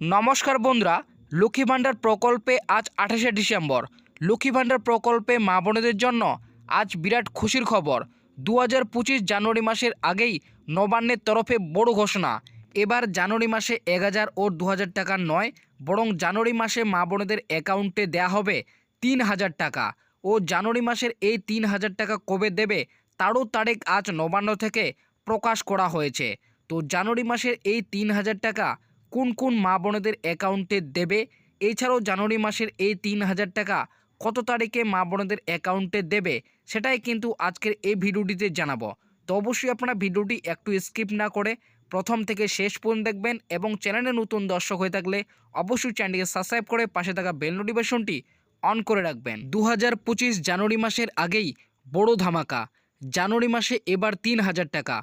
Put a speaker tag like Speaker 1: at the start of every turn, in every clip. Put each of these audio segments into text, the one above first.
Speaker 1: নমস্কার বন্ধুরা, লক্ষ্মী ভাণ্ডার প্রকল্পে আজ আঠাশে ডিসেম্বর। লক্ষ্মী ভাণ্ডার প্রকল্পে মা বোনেদের জন্য আজ বিরাট খুশির খবর। দু হাজার পঁচিশ জানুয়ারি মাসের আগেই নবান্নের তরফে বড় ঘোষণা। এবার জানুয়ারি মাসে এক হাজার ও দু হাজার টাকা নয়, বরং জানুয়ারি মাসে মা বোনেদের অ্যাকাউন্টে দেয়া হবে তিন হাজার টাকা। ও জানুয়ারি মাসের এই তিন হাজার টাকা কবে দেবে, তারও তারিখ আজ নবান্ন থেকে প্রকাশ করা হয়েছে। তো জানুয়ারি মাসের এই তিন হাজার টাকা কোন কোন মা বোনেদের অ্যাকাউন্টে দেবে? এছাড়াও জানুয়ারি মাসের এই তিন হাজার টাকা কত তারিখে মা বোনেদের অ্যাকাউন্টে দেবে? সেটাই কিন্তু আজকের এই ভিডিওটিতে জানাব। তো অবশ্যই আপনারা ভিডিওটি একটু স্কিপ না করে প্রথম থেকে শেষ পর্যন্ত দেখবেন এবং চ্যানেলে নতুন দর্শক হয়ে থাকলে অবশ্যই চ্যানেলটিকে সাবস্ক্রাইব করে পাশে থাকা বেল নোটিফিকেশনটি অন করে রাখবেন। দু হাজার পঁচিশ জানুয়ারি মাসের আগেই বড় ধামাকা। জানুয়ারি মাসে এবার তিন হাজার টাকা।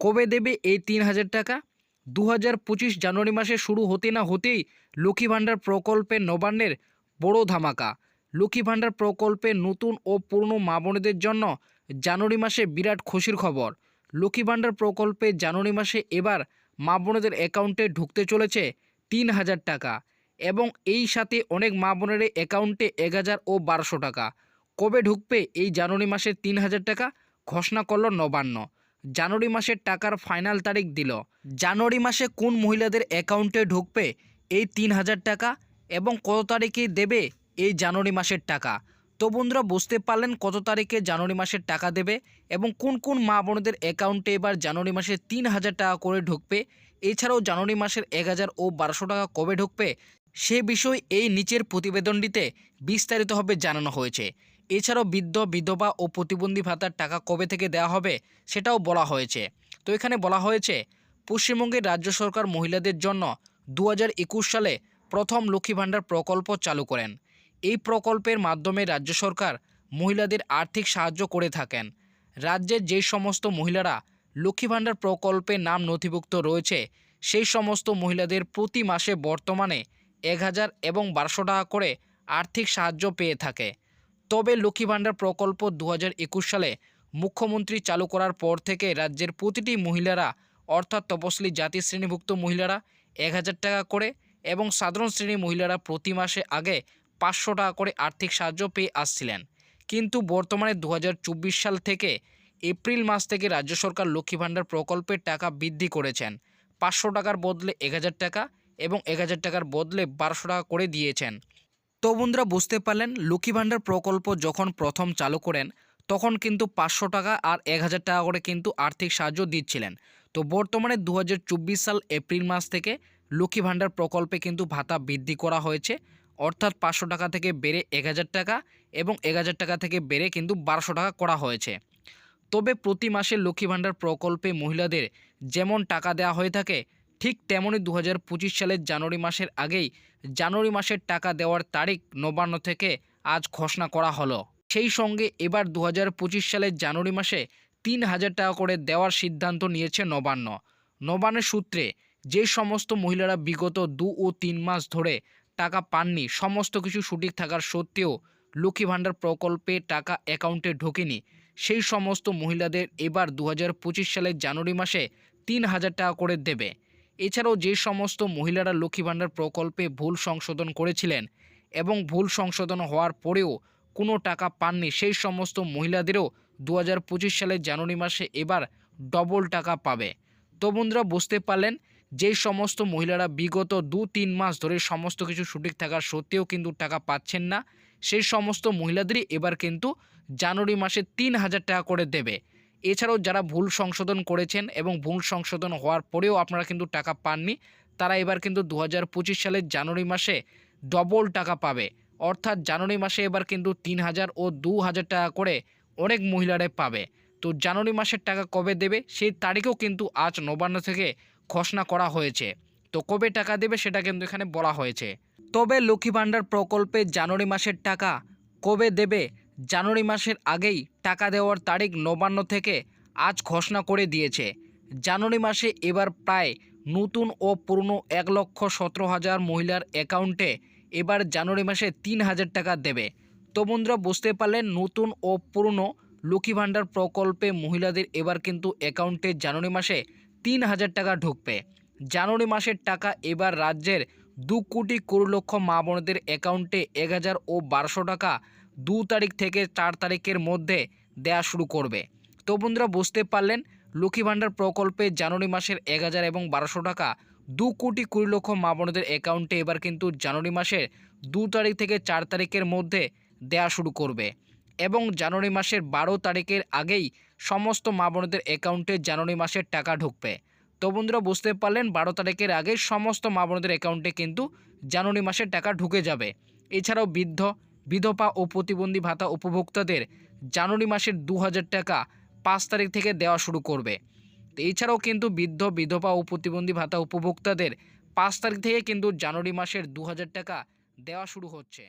Speaker 1: কবে দেবে এই তিন হাজার টাকা? দু হাজার পঁচিশ জানুয়ারি মাসে শুরু হতে না হতেই লক্ষ্মী ভাণ্ডার প্রকল্পে নবান্নের বড় ধামাকা। লক্ষ্মী ভাণ্ডার প্রকল্পে নতুন ও পুরনো মা বোনেদের জন্য জানুয়ারি মাসে বিরাট খুশির খবর। লক্ষ্মী ভাণ্ডার প্রকল্পে জানুয়ারি মাসে এবার মা বোনেদের অ্যাকাউন্টে ঢুকতে চলেছে তিন হাজার টাকা এবং এই সাথে অনেক মা বোনের অ্যাকাউন্টে এক হাজার ও বারোশো টাকা। কবে ঢুকবে এই জানুয়ারি মাসের তিন হাজার টাকা ঘোষণা করল নবান্ন। জানুয়ারি মাসের টাকার ফাইনাল তারিখ দিল। জানুয়ারি মাসে কোন মহিলাদের অ্যাকাউন্টে ঢুকবে? এই তিন হাজার টাকা এবং কত তারিখে দেবে? এই জানুয়ারি মাসের টাকা। তো বন্ধুরা, বুঝতে পারলেন কত তারিখে জানুয়ারি মাসের টাকা দেবে এবং কোন কোন মা বোনদের অ্যাকাউন্টে এবার জানুয়ারি মাসে তিন হাজার টাকা করে ঢুকবে? এছাড়াও জানুয়ারি মাসের এক হাজার ও বারোশো টাকা কবে ঢুকবে? সে বিষয় এই নিচের প্রতিবেদনটিতে বিস্তারিতভাবে জানানো হয়েছে। এছাড়াও বৃদ্ধ, বিধবা ও প্রতিবন্ধী ভাতার টাকা কবে থেকে দেওয়া হবে সেটাও বলা হয়েছে। তো এখানে বলা হয়েছে, পশ্চিমবঙ্গের রাজ্য সরকার মহিলাদের জন্য দু হাজার একুশ সালে প্রথম লক্ষ্মী ভাণ্ডার প্রকল্প চালু করেন। এই প্রকল্পের মাধ্যমে রাজ্য সরকার মহিলাদের আর্থিক সাহায্য করে থাকেন। রাজ্যের যে সমস্ত মহিলারা লক্ষ্মী ভাণ্ডার প্রকল্পে নাম নথিভুক্ত রয়েছে, সেই সমস্ত মহিলাদের প্রতি মাসে বর্তমানে এক হাজার এবং বারোশো টাকা করে আর্থিক সাহায্য পেয়ে থাকে। তবে লক্ষ্মী ভাণ্ডার প্রকল্প দু হাজার একুশ সালে মুখ্যমন্ত্রী চালু করার পর থেকে রাজ্যের প্রতিটি মহিলারা, অর্থাৎ তপশিলি জাতি শ্রেণীভুক্ত মহিলারা এক হাজার টাকা করে এবং সাধারণ শ্রেণির মহিলারা প্রতি মাসে আগে পাঁচশো টাকা করে আর্থিক সাহায্য পেয়ে আসছিলেন। কিন্তু বর্তমানে দু হাজার চব্বিশ সাল থেকে এপ্রিল মাস থেকে রাজ্য সরকার লক্ষ্মী ভাণ্ডার প্রকল্পের টাকা বৃদ্ধি করেছেন। পাঁচশো টাকার বদলে এক হাজার টাকা এবং এক হাজার টাকার বদলে বারোশো টাকা করে দিয়েছেন। তো বন্ধুরা বুঝতে পারলেন, লক্ষ্মী ভাণ্ডার প্রকল্প যখন প্রথম চালু করেন, তখন কিন্তু পাঁচশো টাকা আর এক হাজার টাকা করে কিন্তু আর্থিক সাহায্য দিচ্ছিলেন। তো বর্তমানে দু হাজার চব্বিশ সাল এপ্রিল মাস থেকে লক্ষ্মী ভাণ্ডার প্রকল্পে কিন্তু ভাতা বৃদ্ধি করা হয়েছে। অর্থাৎ পাঁচশো টাকা থেকে বেড়ে এক হাজার টাকা এবং এক হাজার টাকা থেকে বেড়ে কিন্তু বারোশো টাকা করা হয়েছে। তবে প্রতি মাসে লক্ষ্মী ভাণ্ডার প্রকল্পে মহিলাদের যেমন টাকা দেওয়া হয়ে থাকে ঠিক তেমনই দু হাজার পঁচিশ সালের জানুয়ারি মাসের আগেই জানুয়ারি মাসের টাকা দেওয়ার তারিখ নবান্ন থেকে আজ ঘোষণা করা হলো। সেই সঙ্গে এবার দু হাজার পঁচিশ সালের জানুয়ারি মাসে তিন হাজার টাকা করে দেওয়ার সিদ্ধান্ত নিয়েছে নবান্ন। নবান্নের সূত্রে যে সমস্ত মহিলারা বিগত দু ও তিন মাস ধরে টাকা পাননি, সমস্ত কিছু সঠিক থাকার সত্ত্বেও লক্ষ্মী ভাণ্ডার প্রকল্পে টাকা অ্যাকাউন্টে ঢোকেনি। সেই সমস্ত মহিলাদের এবার দু হাজার পঁচিশ সালের জানুয়ারি মাসে তিন হাজার টাকা করে দেবে। এছাড়াও যে সমস্ত মহিলারা লক্ষ্মী ভাণ্ডার প্রকল্পে ভুল সংশোধন করেছিলেন এবং ভুল সংশোধন হওয়ার পরেও কোনো টাকা পাননি, সেই সমস্ত মহিলাদেরও দু হাজার সালের জানুয়ারি মাসে এবার ডবল টাকা পাবে। তো বন্ধুরা, বুঝতে পারলেন যেই সমস্ত মহিলারা বিগত দু তিন মাস ধরে সমস্ত কিছু সঠিক থাকার সত্ত্বেও কিন্তু টাকা পাচ্ছেন না, সেই সমস্ত মহিলাদেরই এবার কিন্তু জানুয়ারি মাসে তিন হাজার টাকা করে দেবে। এছাড়াও যারা ভুল সংশোধন করেছেন এবং ভুল সংশোধন হওয়ার পরেও আপনারা কিন্তু টাকা পাননি, তারা এবার কিন্তু দু হাজার পঁচিশ সালের জানুয়ারি মাসে ডবল টাকা পাবে। অর্থাৎ জানুয়ারি মাসে এবার কিন্তু তিন হাজার ও দু হাজার টাকা করে অনেক মহিলারাই পাবে। তো জানুয়ারি মাসের টাকা কবে দেবে, সেই তারিখেও কিন্তু আজ নবান্ন থেকে ঘোষণা করা হয়েছে। তো কবে টাকা দেবে সেটা কিন্তু এখানে বলা হয়েছে। তবে লক্ষ্মী ভাণ্ডার প্রকল্পে জানুয়ারি মাসের টাকা কবে দেবে জানুয়ারি মাসের আগেই টাকা দেওয়ার তারিখ নবান্ন থেকে আজ ঘোষণা করে দিয়েছে। জানুয়ারি মাসে এবার প্রায় নতুন ও পুরনো এক লক্ষ সতেরো হাজার মহিলার অ্যাকাউন্টে এবার জানুয়ারি মাসে তিন হাজার টাকা দেবে। তো বন্ধুরা, বুঝতে পারলেন, নতুন ও পুরনো লক্ষ্মী ভাণ্ডার প্রকল্পে মহিলাদের এবার কিন্তু অ্যাকাউন্টে জানুয়ারি মাসে তিন হাজার টাকা ঢুকবে। জানুয়ারি মাসের টাকা এবার রাজ্যের দু কোটি কুড়ি লক্ষ মা বোনদের অ্যাকাউন্টে এক হাজার ও বারোশো টাকা দু তারিখ থেকে চার তারিখের মধ্যে দেয়া শুরু করবে। তো বন্ধুরা, বুঝতে পারলেন, লক্ষ্মী ভাণ্ডার প্রকল্পে জানুয়ারি মাসের এক হাজার এবং বারোশো টাকা দু কোটি কুড়ি লক্ষ মা বোনদের অ্যাকাউন্টে এবার কিন্তু জানুয়ারি মাসের দু তারিখ থেকে চার তারিখের মধ্যে দেয়া শুরু করবে এবং জানুয়ারি মাসের বারো তারিখের আগেই সমস্ত মা বোনদের অ্যাকাউন্টে জানুয়ারি মাসের টাকা ঢুকবে। তো বন্ধুরা, বুঝতে পারলেন, বারো তারিখের আগে সমস্ত মা বোনদের অ্যাকাউন্টে কিন্তু জানুয়ারি মাসের টাকা ঢুকে যাবে। এছাড়াও বৃদ্ধ বিধবা ও প্রতিবন্ধী ভাতা উপভোক্তাদের জানুয়ারি মাসের দু হাজার টাকা পাঁচ তারিখ থেকে দেওয়া শুরু করবে। এছাড়াও কিন্তু বৃদ্ধ, বিধবা ও প্রতিবন্ধী ভাতা উপভোক্তাদের পাঁচ তারিখ থেকে কিন্তু জানুয়ারি মাসের দু হাজার টাকা দেওয়া শুরু হচ্ছে।